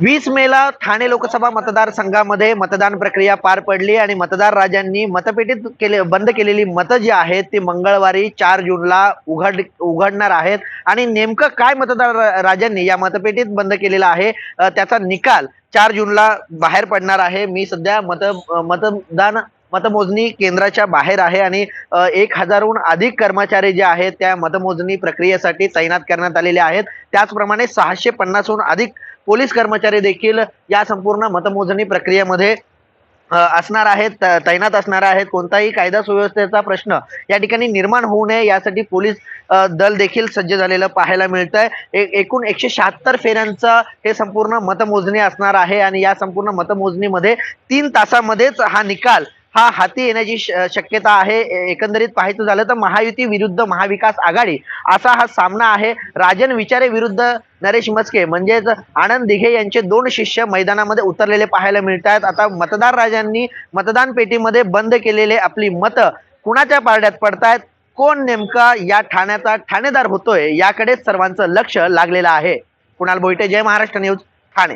वीस मेला ठाणे लोकसभा मतदारसंघामध्ये मतदान प्रक्रिया पार पडली आणि मतदार राजांनी मतपेटीत केले बंद केलेली मतं जी आहेत ती मंगळवारी चार जूनला उघड उघडणार आहेत. आणि नेमकं काय मतदार राजांनी या मतपेटीत बंद केलेलं आहे त्याचा निकाल चार जूनला बाहेर पडणार आहे. मी सध्या मत मतदान मतमोजणी केंद्राच्या बाहेर आहे आणि एक हजारहून अधिक कर्मचारी जे आहेत त्या मतमोजणी प्रक्रियेसाठी तैनात करण्यात आलेले आहेत. त्याचप्रमाणे सहाशे पन्नासहून अधिक पोलीस कर्मचारी देखील या संपूर्ण मतमोजणी प्रक्रियेमध्ये असणार आहेत त- तैनात असणार आहेत. कोणताही कायदा सुव्यवस्थेचा प्रश्न या ठिकाणी निर्माण होऊ नये यासाठी पोलीस दल देखील सज्ज झालेलं पाहायला मिळत आहे एकूण एकशे शहात्तर फेऱ्यांचं हे संपूर्ण मतमोजणी असणार आहे आणि या संपूर्ण मतमोजणीमध्ये तीन तासामध्येच हा निकाल हा हाती येण्याची श- शक्यता आहे. एकंदरीत पाहायचं झालं तर महायुती विरुद्ध महाविकास आघाडी असा हा सामना आहे. राजन विचारे विरुद्ध नरेश मस्के म्हणजेच आनंद दिघे यांचे दोन शिष्य मैदानामध्ये उतरलेले पाहायला मिळत आहेत आता मतदार राजांनी मतदान पेटीमध्ये बंद केलेले आपली मतं कुणाच्या पारड्यात पडतायत? कोण नेमका या ठाण्याचा ठाणेदार होतोय? याकडेच सर्वांचं लक्ष लागलेलं आहे. कुणाल बोईटे जय महाराष्ट्र न्यूज ठाणे.